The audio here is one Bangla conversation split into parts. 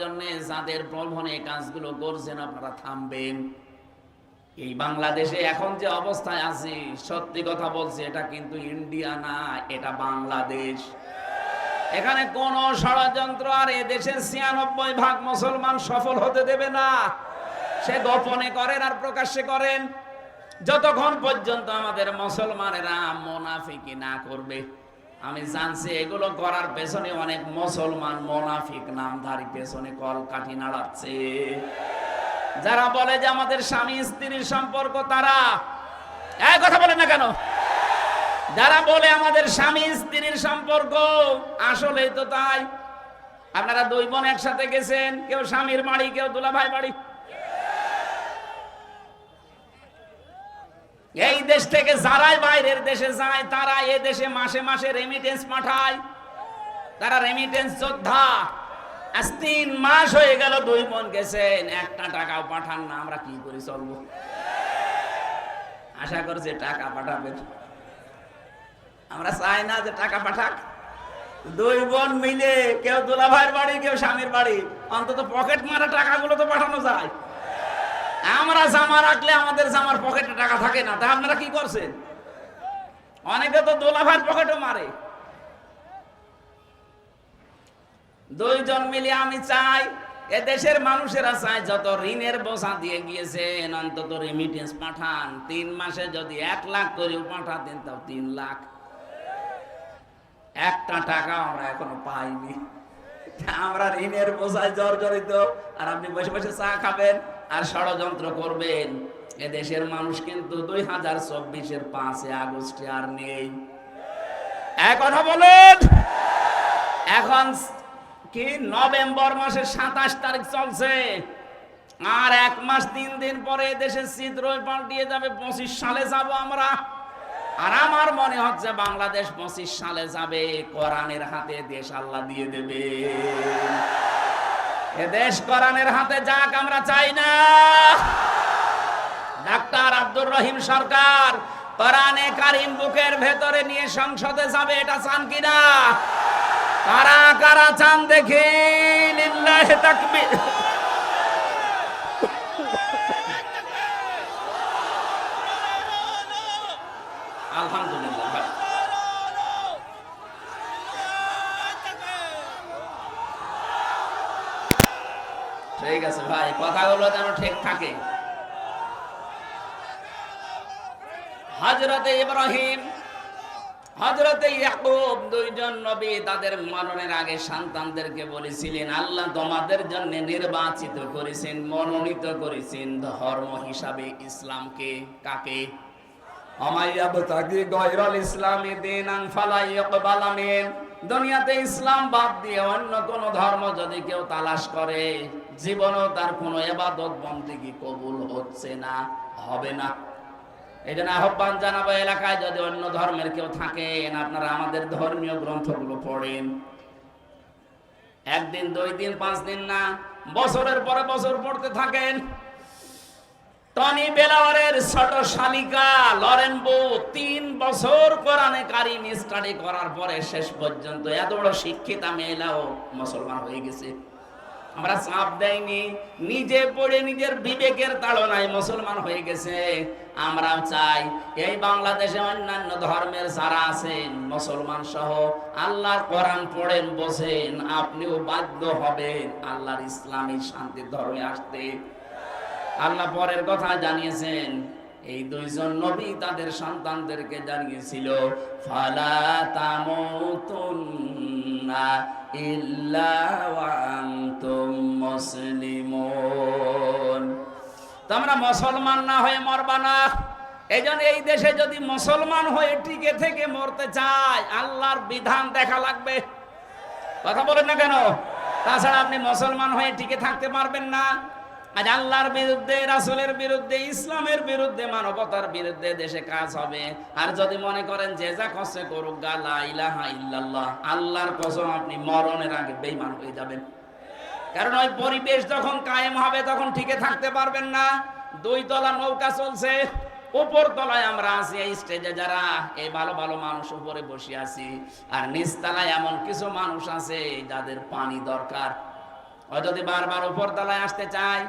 জন্য যাদের প্রলোভনে কাজগুলো করছেন আপনারা থামবেন। এই বাংলাদেশে এখন যে অবস্থায় আছি, সত্যি কথা বলছি, এটা কিন্তু ইন্ডিয়া না, এটা বাংলাদেশ। এখানে কোন ষড়যন্ত্র আর এদেশের ছিয়ানব্বই ভাগ মুসলমান সফল হতে দেবে না। সে গোপনে করেন আর প্রকাশ্যে করেন। যতক্ষণ পর্যন্ত আমাদের মুসলমানেরা মোনাফিকি না করবে আমি জানছি এগুলো করার পেছনে অনেক মুসলমান মোনাফিক নামধারী পেছনে কল কাঠি নাড়াচ্ছে। যারা বলে যে আমাদের স্বামী স্ত্রীর সম্পর্ক তারা এক কথা বলে না কেন? যারা বলে আমাদের স্বামী স্ত্রীর সম্পর্ক, আসলেই তো তাই। আপনারা দুই বোন একসাথে গেছেন, কেউ স্বামীর বাড়ি, কেউ দুলাভাই বাড়ি। এই দেশ থেকে যারাই বাইরের দেশে যায়, তারা এ দেশে মাসে মাসে রেমিটেন্স পাঠায়। তারা রেমিটেন্স যোদ্ধা। আজ তিন মাস হয়ে গেল, দুই বোন গেছেন। একটা টাকাও পাঠান না, আমরা কি করে চলবো? আশা করছি টাকা পাঠাবেন। আমরা চাই না যে টাকা পাঠাক। দুই বোন মিলে, কেউ দুলাভাইয়ের বাড়ি, কেউ স্বামীর বাড়ি। অন্তত পকেট মারা টাকাগুলো তো পাঠানো যায়। আমরা জামা রাখলে আমাদের জামার পকেটে টাকা থাকে না। তা আপনারা কি করছেন? অনেকে তো দোলাভাইয়ের পকেটও মারে। দুইজন মিলে আমি চাই এ দেশের মানুষেরা চায় যত ঋণের বোঝা দিয়ে গিয়েছেন, অন্তত রেমিটেন্স পাঠান। তিন মাসে যদি এক লাখ করেও পাঠাতেন, তাও তিন লাখ। একটা টাকা আমরা এখনও পাইনি। আমরা ঋণের বোঝায় জর্জরিত, আর আপনি বসে বসে চা খাবেন। আর ষড়যন্ত্র করবেন। এ দেশের মানুষ কিন্তু দুই হাজার চব্বিশের পাঁচে আগস্টে আর নেই। কথা বলেন। এখন কি নভেম্বর মাসের সাতাশ তারিখ চলছে? আর এক মাস তিন দিন পরে দেশের চিত্র পাল্টিয়ে যাবে, পঁচিশ সালে যাব আমরা। আর আমার মনে হচ্ছে বাংলাদেশ পঁচিশ সালে যাবে, কোরআনের হাতে দেশ আল্লাহ দিয়ে দেবে। এ দেশ কোরআনের হাতে যাক, আমরা চাই না। ডাক্তার আব্দুর রহিম সরকার কোরআনে কারিম বুকের ভেতরে নিয়ে সংসদে যাবে, এটা চান কিনা? কারা কারা চান দেখি লিল্লাহে তাকবীর আলহামদুলিল্লাহ ভাই। ঠিক আছে ভাই, কথাগুলো যেন ঠিক থাকে। হজরতে ইব্রাহিম হজরতে ইয়াকুব দুইজন নবী তাদের মরণের আগে সন্তানদেরকে বলেছিলেন, আল্লাহ তোমাদের জন্য নির্বাচিত করেছেন, মনোনীত করেছেন ধর্ম হিসাবে ইসলামকে। কাকে? আমাইয়াবতাগি গয়রাল ইসলামি দিনান ফালা ইয়াকবালা মিন। দুনিয়াতে ইসলাম বাদ দিয়ে অন্য কোন ধর্ম যদি কেউ তালাশ করে, জীবনও তার কোনো ইবাদত বন্দেগী কবুল হচ্ছে না, হবে না। এই জন্য আহ্বান জানাব এলাকায় যদি অন্য ধর্মের কেউ থাকেন, আপনারা আমাদের ধর্মীয় গ্রন্থগুলো পড়েন। একদিন, দুই দিন, পাঁচ দিন না, বছরের পরে বছর পড়তে থাকেন। টনি বেলাওয়ারের ছোট শালিকা লরেন বউ তিন বছর কোরআনে কারিম স্টাডি করার পরে শেষ পর্যন্ত এত বড় শিক্ষিতা মেয়েলাও মুসলমান হয়ে গেছে। আমরা চাপ দেয়নি নিজে পড়ে নিজের বিবেকের তাড়নায় মুসলমান হয়ে গেছে। আমরা চাই এই বাংলাদেশে অন্যান্য ধর্মের যারা আছেন, মুসলমান সহ, আল্লাহর কোরআন পড়েন বসেন আপনিও বাধ্য হবেন আল্লাহর ইসলামী শান্তির ধর্মে আসতে। আল্লাহ পরের কথা জানিয়েছেন, এই দুইজন নবী তাদের সন্তানদেরকে জানিয়েছিল, ফালা তামুতুন্না ইল্লা তোমরা মুসলমান। না হয়ে মরবা না। এই জন্য এই দেশে যদি মুসলমান হয়ে টিকে থেকে মরতে চায়, আল্লাহর বিধান দেখা লাগবে। কথা বলেন না কেন? তাছাড়া আপনি মুসলমান হয়ে টিকে থাকতে পারবেন না। আজ আল্লাহর বিরুদ্ধে, রাসূলের বিরুদ্ধে, ইসলামের বিরুদ্ধে, মানবতার বিরুদ্ধে দেশে কাজ হবে। আর যদি মনে করেন যে যা কষ্ট করুক, গা লা ইলাহা ইল্লাল্লাহ, আল্লাহর কসম আপনি মরণের আগে বেঈমান হয়ে যাবেন। কারণ ওই পরিবেশ যখন কায়েম হবে, তখন টিকে থাকতে পারবেন না। দুই তলা নৌকা চলছে, উপর তলায় আমরা আছি, এই স্টেজে যারা এই ভালো ভালো মানুষ উপরে বসে আছি। আর নিচতলায় এমন কিছু মানুষ আছে, যাদের পানি দরকার। ও যদি বারবার উপর তলায় আসতে চায়,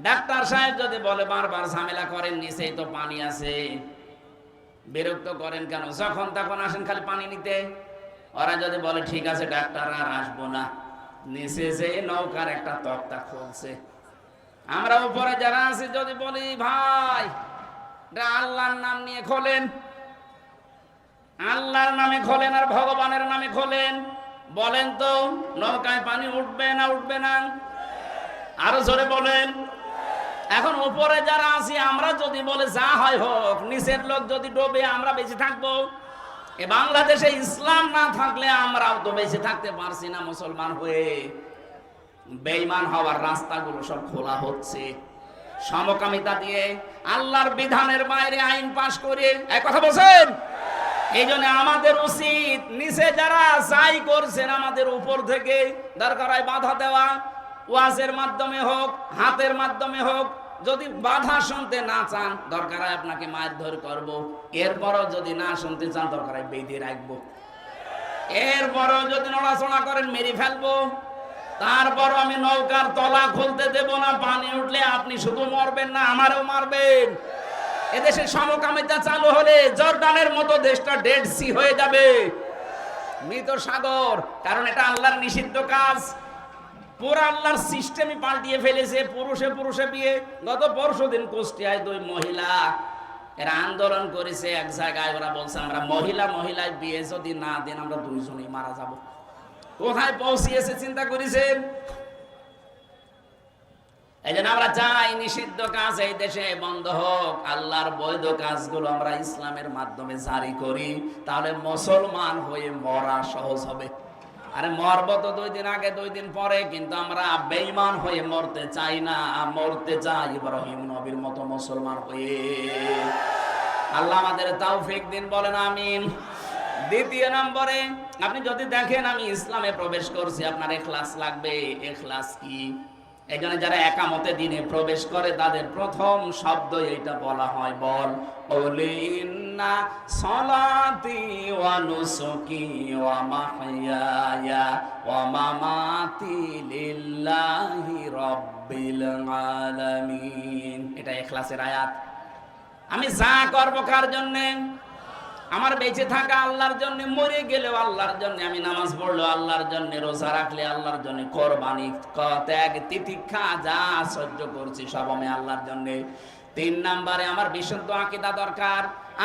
ডাক্তার সাহেব যদি বলে, বারবার ঝামেলা করেন, নিচেই তো পানি আছে। বিরক্ত করেন কেন? যখন তখন আসেন খালি পানি নিতে। ওরা যদি বলে, ঠিক আছে, ডাক্তার, আর আসব না। নিচে যে নৌকার একটা তক্তা খুলছে। আমরা উপরে যারা আছি, যদি বলি, ভাই আল্লাহর নাম নিয়ে খোলেন। আল্লাহর নামে খোলেন আর ভগবানের নামে খোলেন। বলেন তো, নৌকায় পানি উঠবে না উঠবে না? আরও জোরে বলেন। এখন উপরে যারা আছি, আমরা যদি বলে যা হয় হোক, নিচের লোক যদি ডোবে, আমরা বেঁচে থাকব। এ বাংলাদেশে ইসলাম না থাকলে আমরাও তো বেঁচে থাকতে পারছি না মুসলমান হয়ে। বেঈমান হওয়ার রাস্তাগুলো সব খোলা হচ্ছে। সমকামিতা দিয়ে আল্লাহর বিধানের বাইরে আইন পাশ করে, এক কথা বলছেন? এই জন্য আমাদের উচিত নিচে যারা যাই করছেন আমাদের উপর থেকে দরকার বাধা দেওয়া। ওয়াজের মাধ্যমে হোক, হাতের মাধ্যমে হোক, যদি বাধা শুনতে না চান, দরকার আপনাকে মারধর করব। এরপরও যদি না শুনতে চান, দরকার বেঁধে রাখব। এরপরও যদি নড়াচড়া করেন, মেরে ফেলব। তারপর আমি নৌকার তলা খুলতে দেব না, পানি উঠলে আপনি শুধু মরবেন না, আমারও মারবেন। এদেশে সমকামিতা চালু হলে জর্ডানের মতো দেশটা ডেড সি হয়ে যাবে। মৃত সাগর, কারণ এটা আল্লাহর নিষিদ্ধ কাজ। পুরো আল্লাহর সিস্টেমই পাল্টিয়ে ফেলেছে, পুরুষে পুরুষে বিয়ে। গত পরশু দিন কুষ্টিয়ায় দুই মহিলা এরা আন্দোলন করেছে এক জায়গায়। ওরা বলছে, আমরা মহিলা, মহিলায় বিয়ে যদি না দেন, আমরা দুইজনেই মারা যাব। কোথায় পৌঁছিয়েছে, চিন্তা করেছেন? এই জন্য আমরা চাই নিষিদ্ধ কাজ এই দেশে বন্ধ হোক। আল্লাহর বৈধ কাজগুলো আমরা ইসলামের মাধ্যমে জারি করি, তাহলে মুসলমান হয়ে মরা সহজ হবে। আরে তো দুই দিন আগে, দুই দিন পরে, কিন্তু আমরা হয়ে মরতে চাই না। মরতে চাই ইব্রাহিম নবীর মতো মুসলমান হয়ে। আল্লাহ আমাদের তৌফিক দিন, বলেন আমিন। দ্বিতীয় নম্বরে, আপনি যদি দেখেন আমি ইসলামে প্রবেশ করছি, আপনার এখলাস লাগবে। এখলাস কি? জন্য যারা একামতে দিনে প্রবেশ করে, তাদের প্রথম শব্দ এইটা বলা হয়, বল। লিল্লাহি এটা ইখলাসের আয়াত। আমি যা করব কার জন্যে? আমার বেঁচে থাকা আল্লাহর জন্য, মরে গেলেও আল্লাহর জন্য, আমি নামাজ পড়ল আল্লাহর জন্য, রোজা রাখলে আল্লাহর জন্য, কোরবানি ত্যাগ তিতিক্ষা যা সহ্য করছি, সব আমি আল্লাহর জন্য। তিন নাম্বারে, আমার বিশুদ্ধ আকিদা দরকার।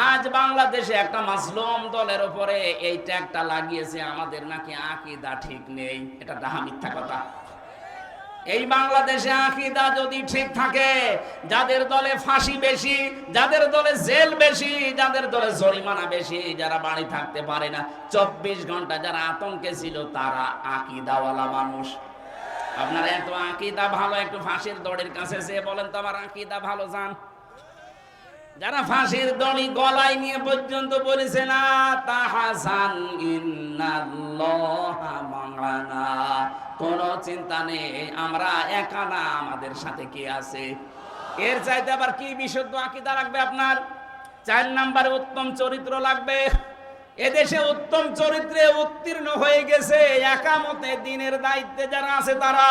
আজ বাংলাদেশে একটা মাসলুম দলের উপরে এই ট্যাগটা লাগিয়েছে, আমাদের নাকি আকিদা ঠিক নেই। এটা ডাহা মিথ্যা কথা। এই বাংলাদেশে আকিদা যদি ঠিক থাকে, যাদের দলে ফাঁসি বেশি, যাদের দলে জেল বেশি, যাদের দলে জরিমানা বেশি, যারা বাড়ি থাকতে পারে না, চব্বিশ ঘণ্টা যারা আতঙ্কে ছিল, তারা আকিদাওয়ালা মানুষ। আপনারা এত আকিদা ভালো, একটু ফাঁসির দড়ির কাছে যে বলেন তো আমার আকিদা ভালো যান যারা ফাঁসির দড়ি গলায় নিয়ে পর্যন্ত বলেছে না, তাহাসান ইন্নাল্লাহা কোন চিন্তা নেই, আমরা একা না, আমাদের সাথে কে আছে? এর চাইতে আবার কি বিশুদ্ধ আকিদা লাগবে আপনার? চার নাম্বারে উত্তম চরিত্র লাগবে। এদেশে উত্তম চরিত্রে উত্তীর্ণ হয়ে গেছে, একামতে দিনের দায়িত্বে যারা আছে তারা।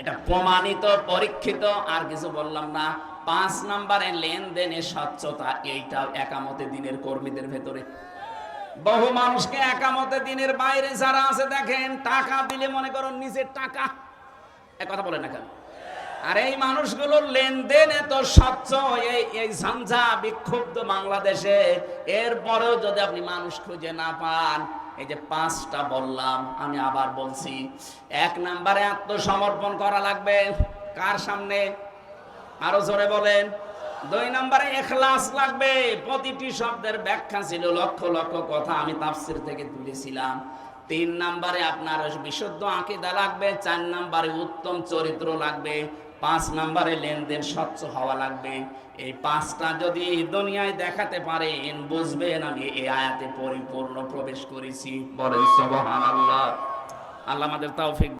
এটা প্রমাণিত, পরীক্ষিত, আর কিছু বললাম না। পাঁচ নম্বরে লেনদেনে স্বচ্ছতা এইটাও একামতে দিনের কর্মীদের ভেতরে। বহু মানুষকে একামতে দিনের বাইরে যারা আছে, দেখেন, টাকা দিলে মনে করো নিজের টাকা। এক কথা বলে না কেন? আর এই মানুষগুলোর লেনদেন এত স্বচ্ছ, এই এই ঝঞ্ঝা বিক্ষুব্ধ বাংলাদেশে। এরপরেও যদি আপনি মানুষ খুঁজে না পান, এই যে পাঁচটা বললাম, আমি আবার বলছি, এক নাম্বারে আত্মসমর্পণ করা লাগবে। কার সামনে? আরও জোরে বলেন। দুই নম্বরে এখলাস লাগবে। প্রতিটি শব্দের ব্যাখ্যা ছিল লক্ষ লক্ষ কথা আমি তাফসির থেকে তুলেছিলাম। তিন নম্বরে আপনার বিশুদ্ধ আকিদা লাগবে, চার নম্বরে উত্তম চরিত্র লাগবে, পাঁচ নম্বরে লেনদেন স্বচ্ছ হওয়া লাগবে। এই পাঁচটা যদি দুনিয়ায় দেখাতে পারেন, বুঝবেন আমি এই আয়াতে পরিপূর্ণ প্রবেশ করেছি। বলেন, সুবহানাল্লাহ। আল্লাহ আমাদের তৌফিক